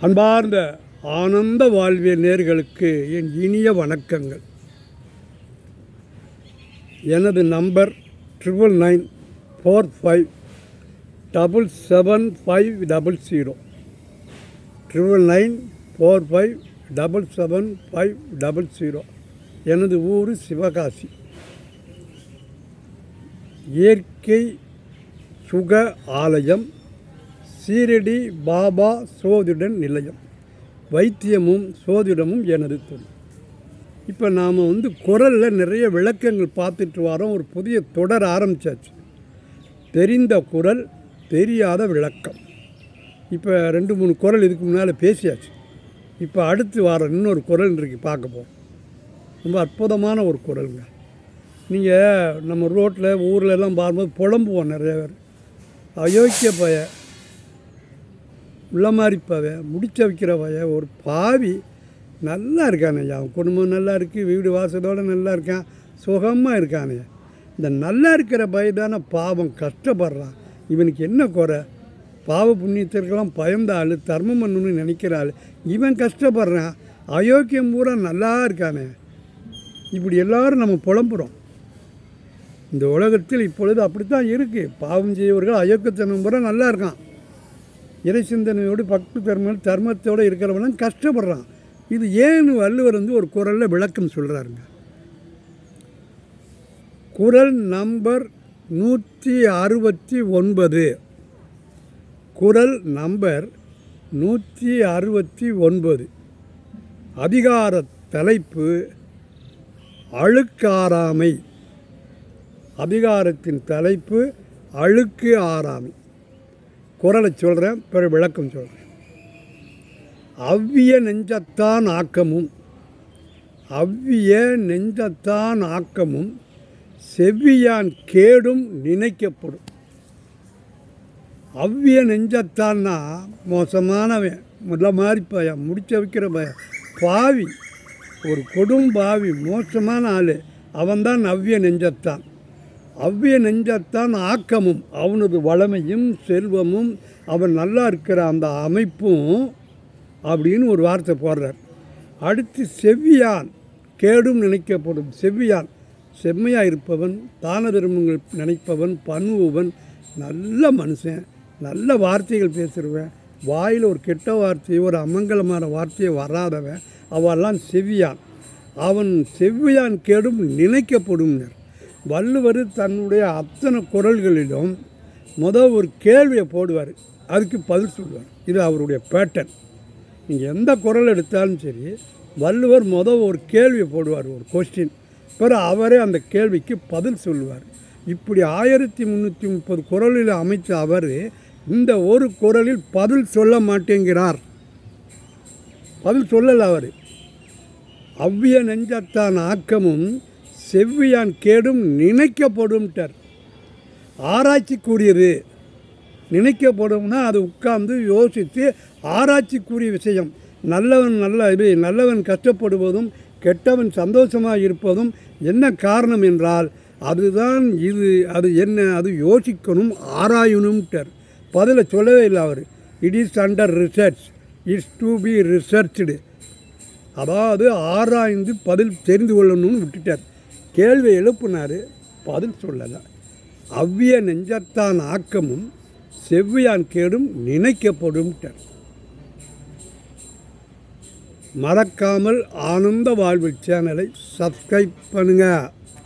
அன்பார்ந்த ஆனந்த வாழ்வியல் நேர்களுக்கு என் இனிய வணக்கங்கள். எனது number triple nine four five double seven five double zero. Triple nine four five double seven five double zero. எனது ஊர் சிவகாசி. இயற்கை சுக ஆலயம் சீரடி பாபா சோதிடன் நிலையம். வைத்தியமும் சோதிடமும் எனது தொழில். இப்போ நாம் வந்து குரலில் நிறைய விளக்கங்கள் பார்த்துட்டு வரோம். ஒரு புதிய தொடர் ஆரம்பித்தாச்சு தெரிந்த குரல் தெரியாத விளக்கம். இப்போ ரெண்டு மூணு குரல் இதுக்கு முன்னால் பேசியாச்சு. இப்போ அடுத்து வர இன்னொரு குரல் இன்றைக்கு பார்க்க போகிறோம் ரொம்ப அற்புதமான ஒரு குரலுங்க. நீங்கள் நம்ம ரோட்டில் ஊரில் எல்லாம் பார்க்கும்போது புலம்புவோம் நிறைய பேர். அயோக்கிய பய உள்ள மாதிரி முடிச்ச வைக்கிற ஒரு பாவி நல்லா இருக்கானே அவன் குடும்பம் நல்லா இருக்குது வீடு வாசலோடு நல்லா இருக்கான் சுகமாக இருக்கானே இந்த நல்லா இருக்கிற பயதான பாவம் கஷ்டப்படுறான். இவனுக்கு என்ன குறை? பாவ புண்ணியத்திற்கெல்லாம் பயந்த ஆள் தர்மம் பண்ணணும்னு நினைக்கிற ஆள் இவன் கஷ்டப்படுறான். அயோக்கியம் பூரா நல்லா இருக்கானே இப்படி எல்லாரும் நம்ம புலம்புறோம். இந்த உலகத்தில் இப்பொழுது அப்படித்தான் இருக்குது பாவம் செய்வர்கள் அயோக்கியத்தனம் பூரா நல்லா இருக்கான் இறை சிந்தனையோடு பக்தி தர்மம் தர்மத்தோடு இருக்கிறவனும் கஷ்டப்படுறான். இது ஏன் வள்ளுவர் வந்து ஒரு குரலில் விளக்கம் சொல்கிறாருங்க குரல் நம்பர் நூற்றி அறுபத்தி ஒன்பது. குரல் நம்பர் நூற்றி அறுபத்தி ஒன்பது. அதிகார தலைப்பு அழுக்காராமை அதிகாரத்தின் தலைப்பு அழுக்கு ஆறாமை. குரலை சொல்கிறேன் பிற விளக்கம் சொல்கிறேன் அவ்விய நெஞ்சத்தான் ஆக்கமும் அவ்விய நெஞ்சத்தான் ஆக்கமும் செவ்வியான் கேடும் நினைக்கப்படும். அவ்விய நெஞ்சத்தான்னா மோசமானவன் முதல்ல மாதிரி பையன் முடிச்ச வைக்கிற பையன் பாவி ஒரு கொடும் பாவி மோசமான ஆள் அவன்தான் அவ்விய நெஞ்சத்தான். அவ்விய நெஞ்சத்தான் ஆக்கமும் அவனது வளமையும் செல்வமும் அவன் நல்லா இருக்கிற அந்த அமைப்பும் அப்படின்னு ஒரு வார்த்தை போடுறார். அடுத்து செவ்வியான் கேடும் நினைக்கப்படும் செவ்வியான். செம்மையாக இருப்பவன் தான தர்மங்கள் நினைப்பவன் பணுவன் நல்ல மனுஷன் நல்ல வார்த்தைகள் பேசுகிறவன் வாயில் ஒரு கெட்ட வார்த்தையோ ஒரு அமங்கலமான வார்த்தையோ வராதவன் அவெல்லாம் செவ்வியான். அவன் செவ்வியான் கேடும் நினைக்கப்படும்னர். வள்ளுவர் தன்னுடைய அத்தனை குரல்களிலும் முதல் ஒரு கேள்வியை போடுவார். அதுக்கு பதில் சொல்லுவார். இது அவருடைய பேட்டர்ன் நீங்கள் எந்த குரல் எடுத்தாலும் சரி வள்ளுவர் முதல் ஒரு கேள்வியை போடுவார் ஒரு கொஸ்டின் பிறகு அவரே அந்த கேள்விக்கு பதில் சொல்லுவார். இப்படி ஆயிரத்தி முந்நூற்றி முப்பது குரலில் அமைச்ச அவர் இந்த ஒரு குரலில் பதில் சொல்ல மாட்டேங்கிறார். பதில் சொல்லலை அவர். அவ்விய நெஞ்சத்தான் ஆக்கமும் செவ்வியான் கேடும் நினைக்கப்படும்ட்டார். ஆராய்ச்சிக்குரியது நினைக்கப்படும்னா அது உட்கார்ந்து யோசித்து ஆராய்ச்சிக்குரிய விஷயம். நல்லவன் நல்ல இது நல்லவன் கஷ்டப்படுவதும் கெட்டவன் சந்தோஷமாக இருப்பதும் என்ன காரணம் என்றால் அதுதான் இது அது என்ன அது யோசிக்கணும் ஆராயணும்ட்டார். பதிலை சொல்லவே இல்லை அவர். It is under research it's to be researched அதாவது ஆராய்ந்து பதில் தெரிந்து கொள்ளணும்னு விட்டுட்டார். கேள்வி எழுப்புனார் பதில் சொல்லலை. அவ்விய நெஞ்சத்தான் ஆக்கமும் செவ்வியான் கேடும் நினைக்கப்படும் மறக்காமல் ஆனந்த வாழ்வு சேனலை சப்ஸ்கிரைப் பண்ணுங்கள்